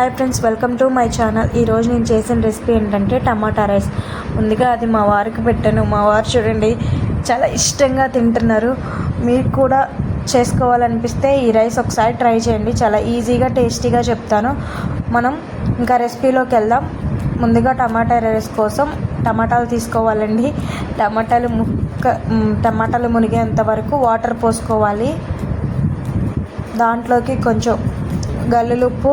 Hi friends welcome to my channel ఈరోజు నేను చేసిన రెసిపీ ఏంటంటే టమాటా రైస్ ముందుగా అది మా వారికి పెట్టాను. మా వారు చూడండి చాలా ఇష్టంగా తింటున్నారు. మీకు కూడా చేసుకోవాలనిపిస్తే ఈ రైస్ ఒకసారి ట్రై చేయండి. చాలా ఈజీగా టేస్టీగా చెప్తాను. మనం ఇంకా రెసిపీలోకి వెళ్దాం. ముందుగా టమాటా రైస్ కోసం టమాటాలు తీసుకోవాలండి. టమాటాలు ముక్క టమాటాలు మునిగేంత వరకు వాటర్ పోసుకోవాలి. దాంట్లోకి కొంచెం గల్లులుప్పు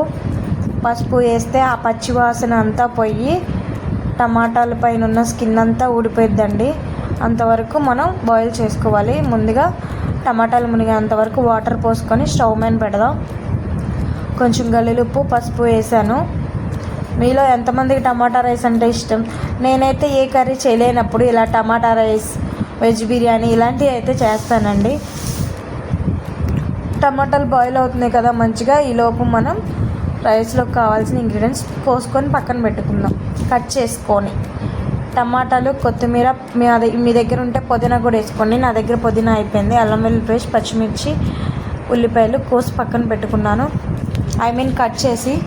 పసుపు వేస్తే ఆ పచ్చి వాసన అంతా పోయి టమాటాల పైన ఉన్న స్కిన్ అంతా ఊడిపోయిద్దండి. అంతవరకు మనం బాయిల్ చేసుకోవాలి. ముందుగా టమాటాలు మునిగేంత వరకు వాటర్ పోసుకొని స్టవ్ మీద పెడదాం. కొంచెం గల్లులుప్పు పసుపు వేసాను. మీలో ఎంతమందికి టమాటా రైస్ అంటే ఇష్టం? నేనైతే ఏ కర్రీ చేయలేనప్పుడు ఇలా టమాటా రైస్ వెజ్ బిర్యానీ ఇలాంటివి అయితే చేస్తానండి. టమాటాలు బాయిల్ అవుతున్నాయి కదా మంచిగా ఈలోపు మనం రైస్లోకి కావాల్సిన ఇంగ్రీడియంట్స్ కోసుకొని పక్కన పెట్టుకుందాం. కట్ చేసుకొని. టమాటాలు కొత్తిమీర మీ అదే మీ దగ్గర ఉంటే పుదీనా కూడా వేసుకోండి. నా దగ్గర పుదీనా అయిపోయింది. అల్లం వెల్లుల్లి పేస్ట్ పచ్చిమిర్చి ఉల్లిపాయలు కోసి పక్కన పెట్టుకున్నాను. ఐ మీన్ కట్ చేసి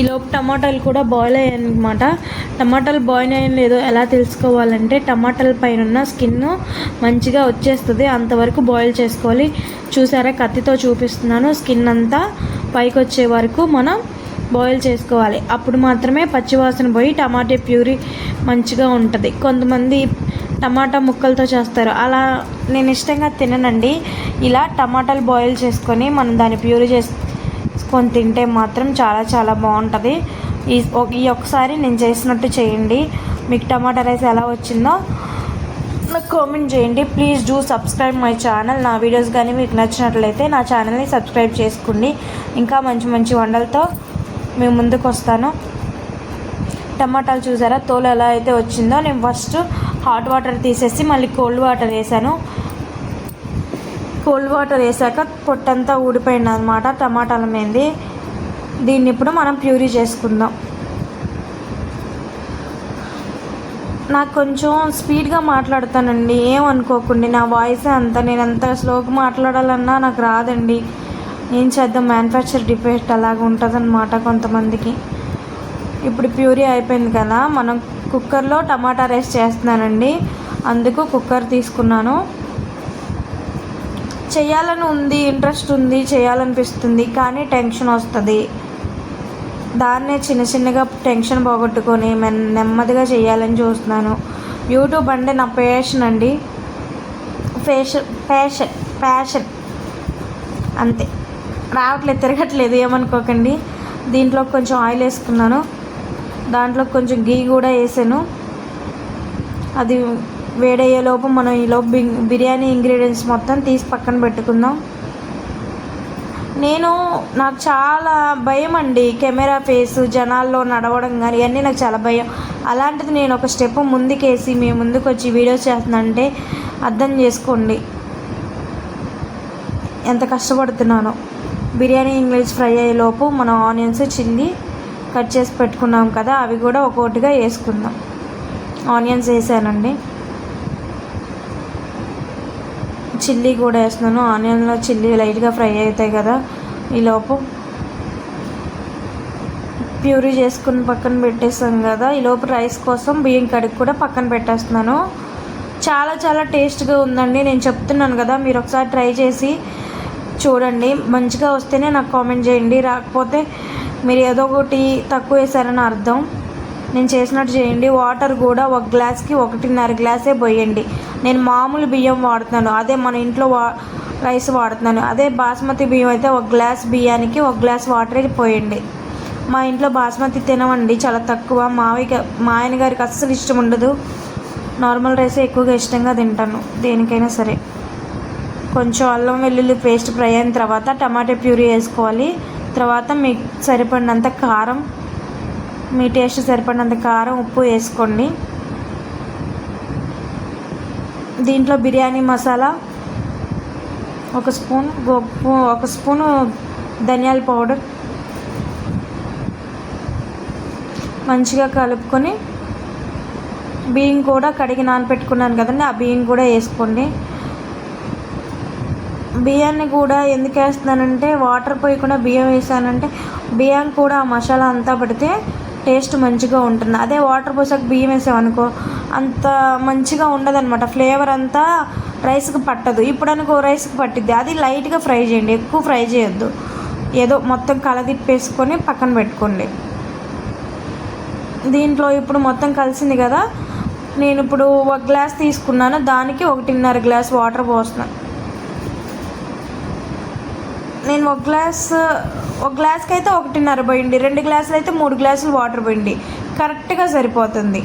ఈలోపు టమాటాలు కూడా బాయిల్ అయ్యాయి అనమాట టమాటాలు బాయిల్ అయ్యాయి లేదో ఎలా తెలుసుకోవాలంటే టమాటాల పైన ఉన్న స్కిన్ మంచిగా వచ్చేస్తుంది. అంతవరకు బాయిల్ చేసుకోవాలి. చూసారా? కత్తితో చూపిస్తున్నాను. స్కిన్ అంతా పైకి వచ్చే వరకు మనం బాయిల్ చేసుకోవాలి. అప్పుడు మాత్రమే పచ్చివాసన పోయి టమాటా ప్యూరీ మంచిగా ఉంటుంది. కొంతమంది టమాటా ముక్కలతో చేస్తారు. అలా నేను ఇష్టంగా తిననండి. ఇలా టమాటాలు బాయిల్ చేసుకొని మనం దాన్ని ప్యూరీ చేసుకొని తింటే మాత్రం చాలా చాలా బాగుంటుంది. ఈ ఈ ఒక్కసారి నేను చేసినట్టు చేయండి. మీకు టమాటా రైస్ ఎలా వచ్చిందో నాకు కామెంట్ చేయండి. Please do subscribe my channel నా వీడియోస్ కానీ మీకు నచ్చినట్లయితే నా ఛానల్ని సబ్స్క్రైబ్ చేసుకోండి. ఇంకా మంచి మంచి వంటలతో మేము ముందుకు వస్తాను. టమాటాలు చూసారా? తోలు ఎలా అయితే వచ్చిందో నేను ఫస్ట్ హాట్ వాటర్ తీసేసి మళ్ళీ కోల్డ్ వాటర్ వేసాను. కోల్డ్ వాటర్ వేసాక పొట్టంతా ఊడిపోయింది అనమాట టమాటాల మీద దీన్ని ఇప్పుడు మనం ప్యూరీ చేసుకుందాం. నాకు కొంచెం స్పీడ్గా మాట్లాడతానండి ఏమనుకోకండి నా వాయిస్ అంత నేను ఎంత స్లోగా మాట్లాడాలన్నా నాకు రాదండి. ఏం చేద్దాం మ్యానుఫ్యాక్చర్ డిఫెక్ట్ అలాగ ఉంటుందన్నమాట కొంతమందికి. ఇప్పుడు ప్యూరీ అయిపోయింది కదా మనం కుక్కర్లో టమాటా రైస్ చేస్తున్నానండి. అందుకు కుక్కర్ తీసుకున్నాను. చేయాలని ఉంది ఇంట్రెస్ట్ ఉంది చేయాలనిపిస్తుంది కానీ టెన్షన్ వస్తుంది. దాన్నే చిన్న చిన్నగా టెన్షన్ పోగొట్టుకొని నెమ్మదిగా చేయాలని చూస్తున్నాను. యూట్యూబ్ అంటే నా ప్యాషన్ అండి. ఫేషన్ ప్యాషన్ ప్యాషన్ అంతే. రావట్లేదు తిరగట్లేదు ఏమనుకోకండి. దీంట్లో కొంచెం ఆయిల్ వేసుకున్నాను. దాంట్లో కొంచెం గీ కూడా వేసాను. అది వేడయ్యేలోపు మనం ఈలోపు బి బిర్యానీ ఇంగ్రీడియంట్స్ మొత్తం తీసి పక్కన పెట్టుకుందాం. నేను నాకు చాలా భయం అండి కెమెరా ఫేస్ జనాల్లో నడవడం కానీ ఇవన్నీ నాకు చాలా భయం. అలాంటిది నేను ఒక స్టెప్ ముందుకేసి మీ ముందుకు వచ్చి వీడియోస్ చేస్తున్నానంటే అర్థం చేసుకోండి. ఎంత కష్టపడుతున్నానో. బిర్యానీ ఇంగ్లీష్ ఫ్రై అయ్యేలోపు మనం ఆనియన్స్ చిల్లీ కట్ చేసి పెట్టుకున్నాం కదా అవి కూడా ఒక్కొక్కటిగా వేసుకుందాం. ఆనియన్స్ వేసానండి. చిల్లీ కూడా వేస్తున్నాను. ఆనియన్లో చిల్లీ లైట్గా ఫ్రై అవుతాయి కదా. ఈలోపు ప్యూరీ చేసుకుని పక్కన పెట్టేస్తాం కదా. ఈలోపు రైస్ కోసం బియ్యం కడిగి కూడా పక్కన పెట్టేస్తున్నాను. చాలా చాలా టేస్ట్గా ఉందండి. నేను చెప్తున్నాను కదా మీరు ఒకసారి ట్రై చేసి చూడండి. మంచిగా వస్తేనే నాకు కామెంట్ చేయండి. రాకపోతే మీరు ఏదో ఒకటి తక్కువ వేసారని అర్థం. నేను చేసినట్టు చేయండి. వాటర్ కూడా ఒక గ్లాస్కి ఒకటిన్నర గ్లాసే పోయండి. నేను మామూలు బియ్యం వాడుతున్నాను. అదే మన ఇంట్లో వా రైస్ వాడుతున్నాను. అదే బాస్మతి బియ్యం అయితే ఒక గ్లాస్ బియ్యానికి ఒక గ్లాస్ వాటర్ పోయండి. మా ఇంట్లో బాస్మతి తినమండి. చాలా తక్కువ. మావిక మా ఆయన గారికి అస్సలు ఇష్టం ఉండదు. నార్మల్ రైసే ఎక్కువగా ఇష్టంగా తింటాను. దేనికైనా సరే. కొంచెం అల్లం వెల్లుల్లి పేస్ట్ ఫ్రై అయిన తర్వాత టమాటా ప్యూరీ వేసుకోవాలి. తర్వాత మీకు సరిపడినంత కారం మీ టేస్ట్ సరిపడినంత కారం ఉప్పు వేసుకోండి. దీంట్లో బిర్యానీ మసాలా ఒక స్పూన్ గొప్ప ఒక స్పూను ధనియాల పౌడర్ మంచిగా కలుపుకొని బియ్యం కూడా కడిగి నానపెట్టుకున్నాను కదండి ఆ బియ్యం కూడా వేసుకోండి. బియ్యాన్ని కూడా ఎందుకు వేస్తున్నానంటే వాటర్ పోయకుండా బియ్యం వేసానంటే బియ్యం కూడా ఆ మసాలా అంతా పడితే టేస్ట్ మంచిగా ఉంటుంది. అదే వాటర్ పోసాక బియ్యం వేసామనుకో అంత మంచిగా ఉండదన్నమాట. ఫ్లేవర్ అంతా రైస్కి పట్టదు. ఇప్పుడు అనుకో రైస్కి పట్టిద్ది. అది లైట్గా ఫ్రై చేయండి. ఎక్కువ ఫ్రై చేయొద్దు. ఏదో మొత్తం కలదిప్పేసుకొని పక్కన పెట్టుకోండి. దీంట్లో ఇప్పుడు మొత్తం కలిసింది కదా. నేను ఇప్పుడు ఒక గ్లాస్ తీసుకున్నాను. దానికి ఒకటిన్నర గ్లాస్ వాటర్ పోస్తున్నాను. నేను ఒక గ్లాస్ ఒక గ్లాస్కి అయితే ఒకటిన్నర పోయింది. రెండు గ్లాసులు అయితే మూడు గ్లాసులు వాటర్ పోయింది. కరెక్ట్గా సరిపోతుంది.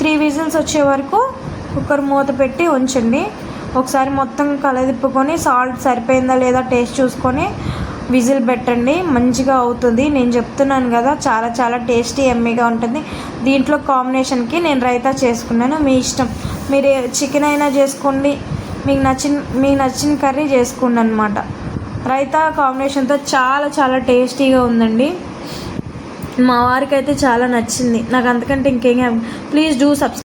త్రీ విజిల్స్ వచ్చే వరకు కుక్కర్ మూత పెట్టి ఉంచండి. ఒకసారి మొత్తం కలదిప్పుకొని సాల్ట్ సరిపోయిందా లేదా టేస్ట్ చూసుకొని విజిల్ పెట్టండి. మంచిగా అవుతుంది. నేను చెప్తున్నాను కదా చాలా చాలా టేస్టీ ఎమ్మీగా ఉంటుంది. దీంట్లో కాంబినేషన్కి నేను రైతా చేసుకున్నాను. మీ ఇష్టం. మీరు చికెన్ అయినా చేసుకోండి. మీకు నచ్చిన మీకు నచ్చిన కర్రీ చేసుకోండి అనమాట రైతా కాంబినేషన్తో చాలా చాలా టేస్టీగా ఉందండి. మా వారికి అయితే చాలా నచ్చింది. నాకు అంతకంటే ఇంకేం ప్లీజ్ డూ సబ్స్క్రైబ్